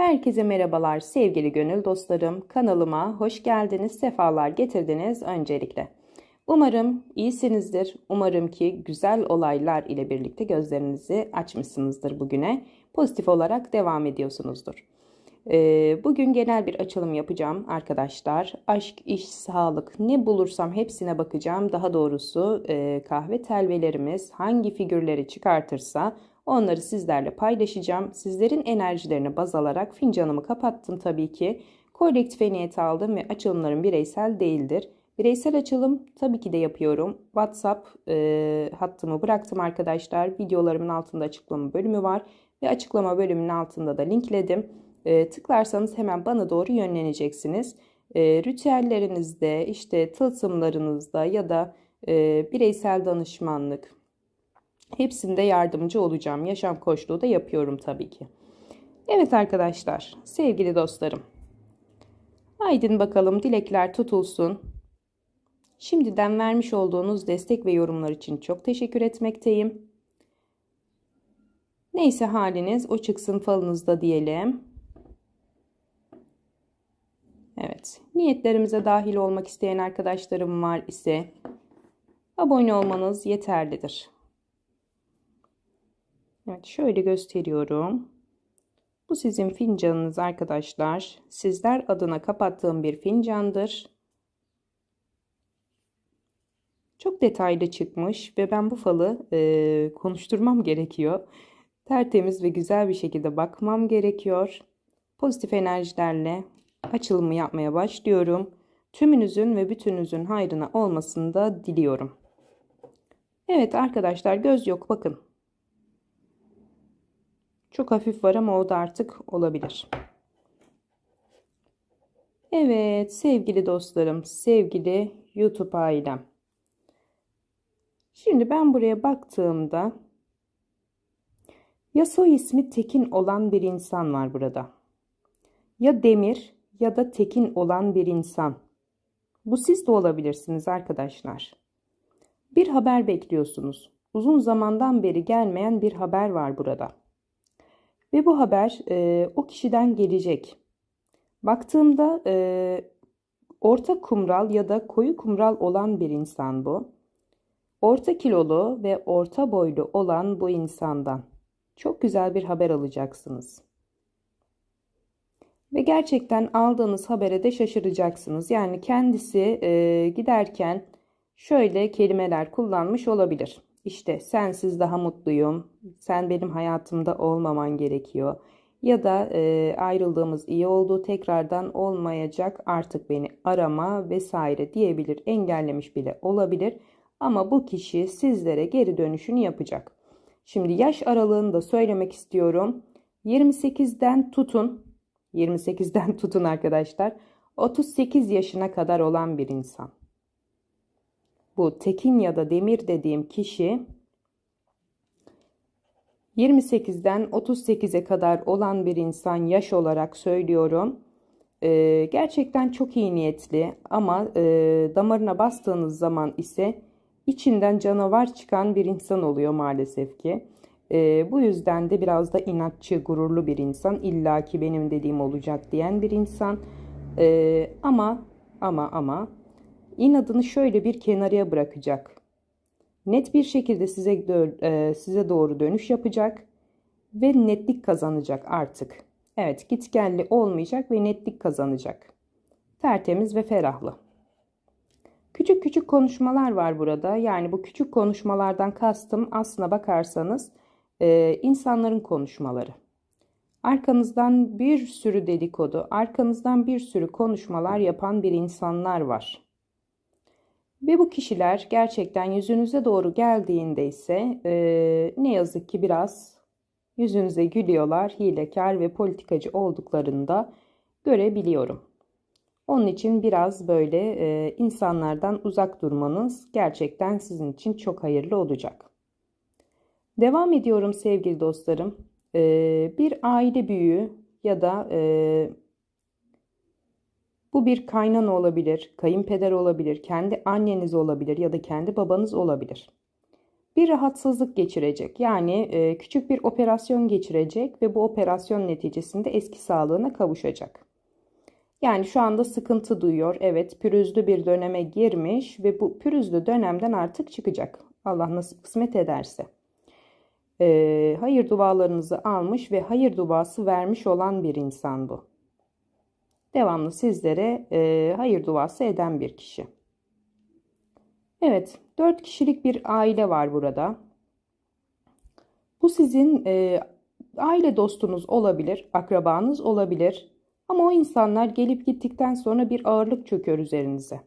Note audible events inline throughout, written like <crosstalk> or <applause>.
Herkese merhabalar sevgili gönül dostlarım. Kanalıma hoş geldiniz, sefalar getirdiniz öncelikle. Umarım iyisinizdir. Umarım ki güzel olaylar ile birlikte gözlerinizi açmışsınızdır bugüne. Pozitif olarak devam ediyorsunuzdur. Ee, bugün genel bir açılım yapacağım arkadaşlar. Aşk, iş, sağlık ne bulursam hepsine bakacağım. Daha doğrusu e, kahve telvelerimiz hangi figürleri çıkartırsa onları sizlerle paylaşacağım. Sizlerin enerjilerini baz alarak fincanımı kapattım tabii ki. Kolektife niyet aldım ve açılımlarım bireysel değildir. Bireysel açılım tabii ki de yapıyorum. WhatsApp e, hattımı bıraktım arkadaşlar. Videolarımın altında açıklama bölümü var ve açıklama bölümünün altında da linkledim. E, tıklarsanız hemen bana doğru yönleneceksiniz. E, ritüellerinizde, işte tılsımlarınızda ya da e, bireysel danışmanlık hepsinde yardımcı olacağım. Yaşam koçluğu da yapıyorum tabii ki. Evet arkadaşlar, sevgili dostlarım. Haydin bakalım dilekler tutulsun. Şimdiden vermiş olduğunuz destek ve yorumlar için çok teşekkür etmekteyim. Neyse haliniz o çıksın falınızda diyelim. Evet, niyetlerimize dahil olmak isteyen arkadaşlarım var ise abone olmanız yeterlidir. Evet, şöyle gösteriyorum. Bu sizin fincanınız arkadaşlar. Sizler adına kapattığım bir fincandır. Çok detaylı çıkmış ve ben bu falı e, konuşturmam gerekiyor. Tertemiz ve güzel bir şekilde bakmam gerekiyor. Pozitif enerjilerle açılımı yapmaya başlıyorum. Tümünüzün ve bütününüzün hayrına olmasını da diliyorum. Evet arkadaşlar göz yok bakın. Çok hafif var ama o da artık olabilir. Evet sevgili dostlarım, sevgili YouTube ailem. Şimdi ben buraya baktığımda ya soy ismi Tekin olan bir insan var burada. Ya Demir ya da Tekin olan bir insan. Bu siz de olabilirsiniz arkadaşlar. Bir haber bekliyorsunuz. Uzun zamandan beri gelmeyen bir haber var burada. Ve bu haber e, o kişiden gelecek. Baktığımda e, orta kumral ya da koyu kumral olan bir insan bu. Orta kilolu ve orta boylu olan bu insandan çok güzel bir haber alacaksınız. Ve gerçekten aldığınız habere de şaşıracaksınız. Yani kendisi e, giderken şöyle kelimeler kullanmış olabilir. İşte sensiz daha mutluyum, sen benim hayatımda olmaman gerekiyor. Ya da e, ayrıldığımız iyi oldu, tekrardan olmayacak artık beni arama vesaire diyebilir, engellemiş bile olabilir. Ama bu kişi sizlere geri dönüşünü yapacak. Şimdi yaş aralığını da söylemek istiyorum. 28'den tutun, 28'den <laughs> tutun arkadaşlar. 38 yaşına kadar olan bir insan. Bu Tekin ya da Demir dediğim kişi 28'den 38'e kadar olan bir insan yaş olarak söylüyorum. Ee, gerçekten çok iyi niyetli ama e, damarına bastığınız zaman ise içinden canavar çıkan bir insan oluyor maalesef ki. E, bu yüzden de biraz da inatçı, gururlu bir insan. İlla ki benim dediğim olacak diyen bir insan. E, ama ama ama inadını şöyle bir kenarıya bırakacak. Net bir şekilde size e, size doğru dönüş yapacak ve netlik kazanacak artık. Evet, gitgelli olmayacak ve netlik kazanacak. Tertemiz ve ferahlı. Küçük küçük konuşmalar var burada. Yani bu küçük konuşmalardan kastım aslına bakarsanız e, insanların konuşmaları. Arkanızdan bir sürü dedikodu, arkanızdan bir sürü konuşmalar yapan bir insanlar var. Ve bu kişiler gerçekten yüzünüze doğru geldiğinde ise e, ne yazık ki biraz yüzünüze gülüyorlar, hilekar ve politikacı olduklarını da görebiliyorum. Onun için biraz böyle e, insanlardan uzak durmanız gerçekten sizin için çok hayırlı olacak. Devam ediyorum sevgili dostlarım. E, bir aile büyüğü ya da e, bu bir kaynana olabilir, kayınpeder olabilir, kendi anneniz olabilir ya da kendi babanız olabilir. bir rahatsızlık geçirecek. Yani e, küçük bir operasyon geçirecek ve bu operasyon neticesinde eski sağlığına kavuşacak. Yani şu anda sıkıntı duyuyor. Evet, pürüzlü bir döneme girmiş ve bu pürüzlü dönemden artık çıkacak. Allah nasip kısmet ederse. Ee, hayır dualarınızı almış ve hayır duası vermiş olan bir insan bu. Devamlı sizlere e, hayır duası eden bir kişi. Evet, dört kişilik bir aile var burada. Bu sizin e, aile dostunuz olabilir, akrabanız olabilir. Ama o insanlar gelip gittikten sonra bir ağırlık çöküyor üzerinize.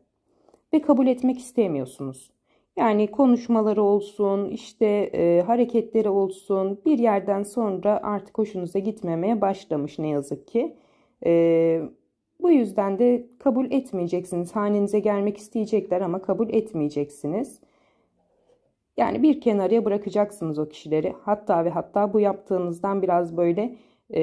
Ve kabul etmek istemiyorsunuz. Yani konuşmaları olsun, işte e, hareketleri olsun bir yerden sonra artık hoşunuza gitmemeye başlamış ne yazık ki. E, bu yüzden de kabul etmeyeceksiniz. Hanenize gelmek isteyecekler ama kabul etmeyeceksiniz. Yani bir kenarıya bırakacaksınız o kişileri. Hatta ve hatta bu yaptığınızdan biraz böyle e,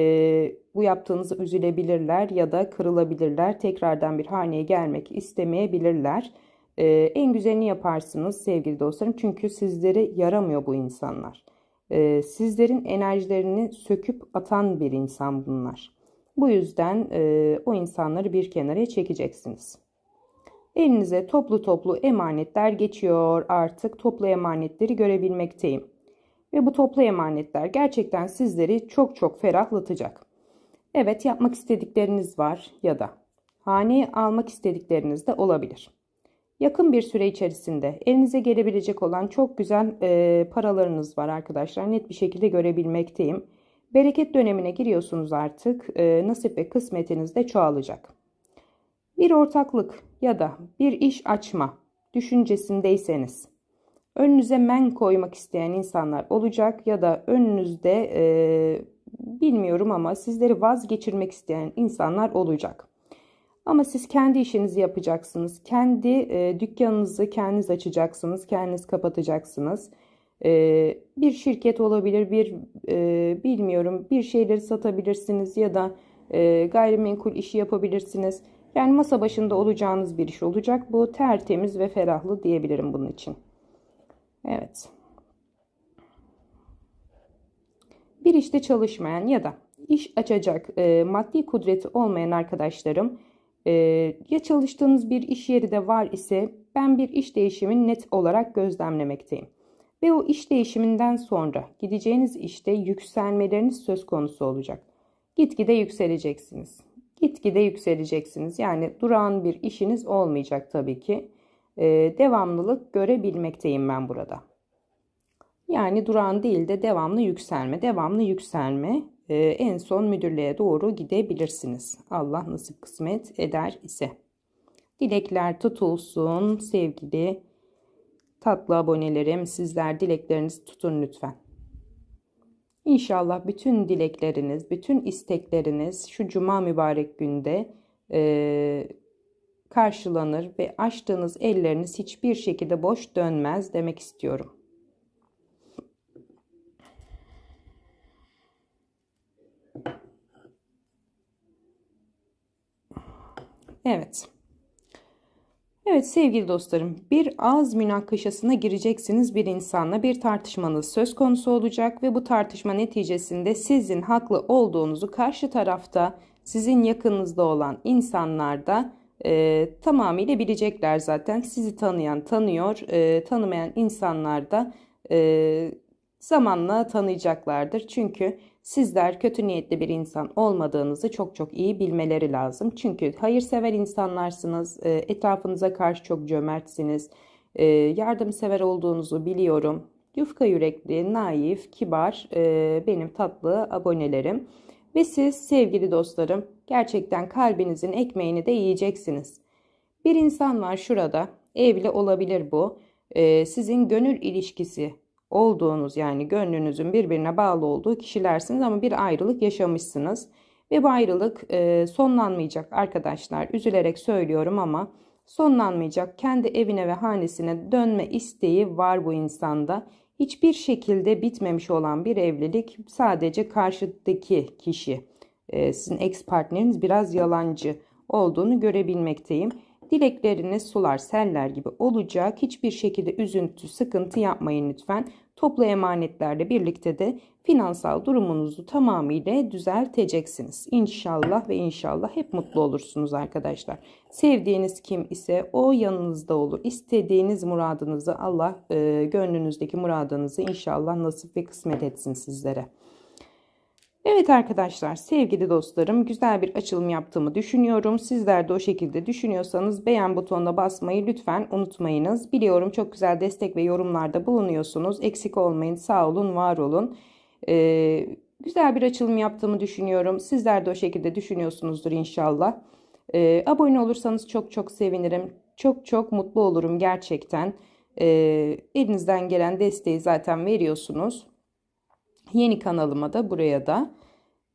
bu yaptığınızı üzülebilirler ya da kırılabilirler. Tekrardan bir haneye gelmek istemeyebilirler. E, en güzelini yaparsınız sevgili dostlarım. Çünkü sizlere yaramıyor bu insanlar. E, sizlerin enerjilerini söküp atan bir insan bunlar. Bu yüzden e, o insanları bir kenara çekeceksiniz. Elinize toplu toplu emanetler geçiyor artık toplu emanetleri görebilmekteyim. Ve bu toplu emanetler gerçekten sizleri çok çok ferahlatacak. Evet yapmak istedikleriniz var ya da haneye almak istedikleriniz de olabilir. Yakın bir süre içerisinde elinize gelebilecek olan çok güzel e, paralarınız var arkadaşlar. Net bir şekilde görebilmekteyim. Bereket dönemine giriyorsunuz artık. E, nasip ve kısmetiniz de çoğalacak. Bir ortaklık ya da bir iş açma düşüncesindeyseniz önünüze men koymak isteyen insanlar olacak ya da önünüzde e, bilmiyorum ama sizleri vazgeçirmek isteyen insanlar olacak. Ama siz kendi işinizi yapacaksınız. Kendi e, dükkanınızı kendiniz açacaksınız. Kendiniz kapatacaksınız. E, bir şirket olabilir, bir e, bilmiyorum bir şeyleri satabilirsiniz ya da e, gayrimenkul işi yapabilirsiniz. Yani masa başında olacağınız bir iş olacak. Bu tertemiz ve ferahlı diyebilirim bunun için. Evet. Bir işte çalışmayan ya da iş açacak e, maddi kudreti olmayan arkadaşlarım e, ya çalıştığınız bir iş yeri de var ise ben bir iş değişimini net olarak gözlemlemekteyim. Ve o iş değişiminden sonra gideceğiniz işte yükselmeleriniz söz konusu olacak. Gitgide yükseleceksiniz. Gitgide yükseleceksiniz. Yani durağan bir işiniz olmayacak tabii ki. Ee, devamlılık görebilmekteyim ben burada. Yani durağan değil de devamlı yükselme. Devamlı yükselme. Ee, en son müdürlüğe doğru gidebilirsiniz. Allah nasip kısmet eder ise. Dilekler tutulsun sevgili tatlı abonelerim. Sizler dileklerinizi tutun lütfen. İnşallah bütün dilekleriniz, bütün istekleriniz şu cuma mübarek günde e, karşılanır ve açtığınız elleriniz hiçbir şekilde boş dönmez demek istiyorum. Evet. Evet sevgili dostlarım bir ağız münakaşasına gireceksiniz bir insanla. Bir tartışmanız söz konusu olacak ve bu tartışma neticesinde sizin haklı olduğunuzu karşı tarafta sizin yakınınızda olan insanlar da e, tamamıyla bilecekler zaten. Sizi tanıyan tanıyor e, tanımayan insanlar da e, zamanla tanıyacaklardır çünkü Sizler kötü niyetli bir insan olmadığınızı çok çok iyi bilmeleri lazım. Çünkü hayırsever insanlarsınız, e, etrafınıza karşı çok cömertsiniz, e, yardımsever olduğunuzu biliyorum. Yufka yürekli, naif, kibar e, benim tatlı abonelerim. Ve siz sevgili dostlarım gerçekten kalbinizin ekmeğini de yiyeceksiniz. Bir insan var şurada, evli olabilir bu. Sizin gönül ilişkisi olduğunuz yani gönlünüzün birbirine bağlı olduğu kişilersiniz ama bir ayrılık yaşamışsınız. Ve bu ayrılık e, sonlanmayacak arkadaşlar. Üzülerek söylüyorum ama sonlanmayacak. Kendi evine ve hanesine dönme isteği var bu insanda. Hiçbir şekilde bitmemiş olan bir evlilik sadece karşıdaki kişi, e, sizin ex partneriniz biraz yalancı olduğunu görebilmekteyim. Dilekleriniz sular seller gibi olacak. Hiçbir şekilde üzüntü, sıkıntı yapmayın lütfen. Toplu emanetlerle birlikte de finansal durumunuzu tamamıyla düzelteceksiniz. İnşallah ve inşallah hep mutlu olursunuz arkadaşlar. Sevdiğiniz kim ise o yanınızda olur. İstediğiniz muradınızı Allah e, gönlünüzdeki muradınızı inşallah nasip ve kısmet etsin sizlere. Evet arkadaşlar, sevgili dostlarım, güzel bir açılım yaptığımı düşünüyorum. Sizler de o şekilde düşünüyorsanız beğen butonuna basmayı lütfen unutmayınız. Biliyorum çok güzel destek ve yorumlarda bulunuyorsunuz. Eksik olmayın, sağ olun, var olun. Ee, güzel bir açılım yaptığımı düşünüyorum. Sizler de o şekilde düşünüyorsunuzdur inşallah. Ee, abone olursanız çok çok sevinirim. Çok çok mutlu olurum gerçekten. Ee, elinizden gelen desteği zaten veriyorsunuz. Yeni kanalıma da buraya da.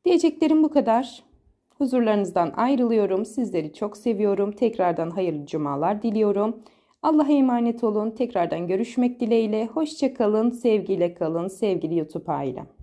Diyeceklerim bu kadar. Huzurlarınızdan ayrılıyorum. Sizleri çok seviyorum. Tekrardan hayırlı cumalar diliyorum. Allah'a emanet olun. Tekrardan görüşmek dileğiyle. Hoşçakalın. Sevgiyle kalın. Sevgili YouTube ailem.